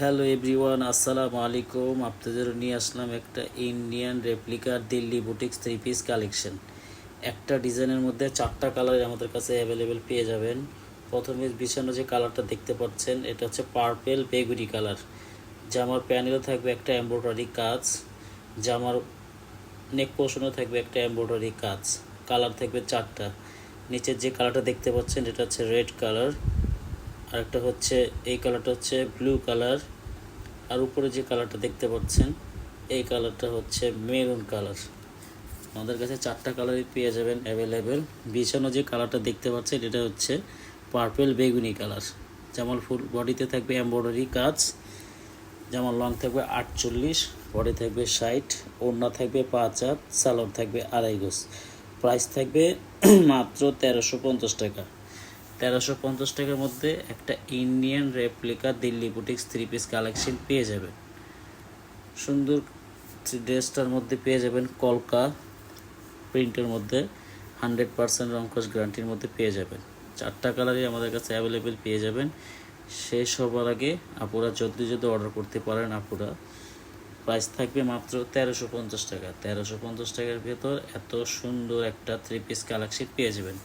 Hello everyone, আসসালামু আলাইকুম। আপনাদের নিয়ে আসলাম একটা Indian রেপ্লিকার Delhi boutiques three piece collection একটা ডিজাইনের মধ্যে চারটা কালার আমাদের কাছে অ্যাভেলেবেল পেয়ে যাবেন। প্রথমে বিছানো যে কালারটা দেখতে পাচ্ছেন, এটা হচ্ছে পার্পেল বেগুনি কালার জামার প্যানেলও থাকবে একটা এমব্রয়ডারি কাজ। জামার নেক পোর্শনও থাকবে একটা এমব্রয়ডারি কাজ। কালার থাকবে চারটা। নিচের যে কালারটা দেখতে পাচ্ছেন, এটা হচ্ছে রেড কালার আরেকটা হচ্ছে, এই কালারটা হচ্ছে ব্লু কালার আর উপরে যে কালারটা দেখতে পাচ্ছেন, এই কালারটা হচ্ছে মেরুন কালার আমাদের কাছে চারটা কালারই পেয়ে যাবেন অ্যাভেলেবেল বিছানো যে কালারটা দেখতে পাচ্ছেন, এটা হচ্ছে পার্পেল বেগুনি কালার যেমন ফুল বডিতে থাকবে এমব্রয়ডারি কাজ, যেমন লং থাকবে আটচল্লিশ বডি থাকবে ষাট, ওড়না থাকবে পাঁচ হাত সালোয়ার থাকবে আড়াই গোস প্রাইস থাকবে মাত্র তেরোশো পঞ্চাশ টাকা। তেরোশো পঞ্চাশ টাকার মধ্যে একটা Indian replica Delhi boutiques three piece collection পেয়ে যাবেন। সুন্দর ড্রেসটার মধ্যে পেয়ে যাবেন কলকা প্রিন্টের মধ্যে হান্ড্রেড পার্সেন্ট রঙ্কশ গ্যারান্টির মধ্যে পেয়ে যাবেন। চারটা কালারই আমাদের কাছে অ্যাভেলেবেল পেয়ে যাবেন। শেষ হবার আগে আপুরা যদি যদি অর্ডার করতে পারেন আপুরা প্রাইস থাকবে মাত্র তেরোশো পঞ্চাশ টাকা। তেরোশো পঞ্চাশ টাকার ভেতর এত সুন্দর একটা থ্রি পিস কালেকশন পেয়ে যাবেন।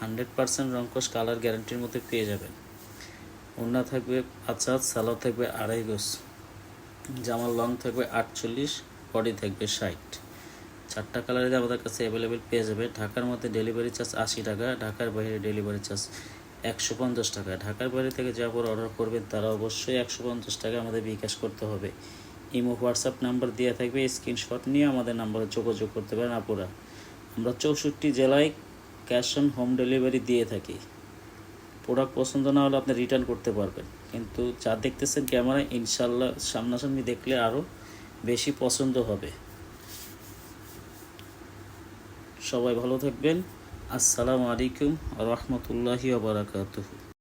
হান্ড্রেড পার্সেন্ট রঙ্কশ কালার গ্যারান্টির মধ্যে পেয়ে যাবেন। ওড়না থাকবে আচ্ছা সালোয়ার থাকবে আড়াই গোস জামার লং থাকবে আটচল্লিশ, বডি থাকবে ষাট। চারটা কালারে আমাদের কাছে অ্যাভেলেবেল পেয়ে যাবে। ঢাকার মধ্যে ডেলিভারি চার্জ আশি টাকা, ঢাকার বাইরে ডেলিভারি চার্জ একশো পঞ্চাশ টাকা। ঢাকার বাইরে থেকে যা পর অর্ডার করবেন, তারা অবশ্যই একশো পঞ্চাশ টাকা আমাদের বিকাশ করতে হবে। ইমো, হোয়াটসঅ্যাপ নাম্বার দেওয়া থাকবে স্ক্রিনশট নিয়ে আমাদের নাম্বারে যোগাযোগ করতে পারেন আপুরা। আমরা চৌষট্টি জেলায় ক্যাশ অন হোম ডেলিভারি দিয়ে থাকি। প্রোডাক্ট পছন্দ না হলে আপনি রিটার্ন করতে পারবেন। কিন্তু যা দেখতেছেন ক্যামেরায় ইনশাল্লাহ সামনাসামনি দেখলে আরও বেশি পছন্দ হবে। সবাই ভালো থাকবেন। আসসালামু আলাইকুম রহমতুল্লাহি বারাকাতুহু।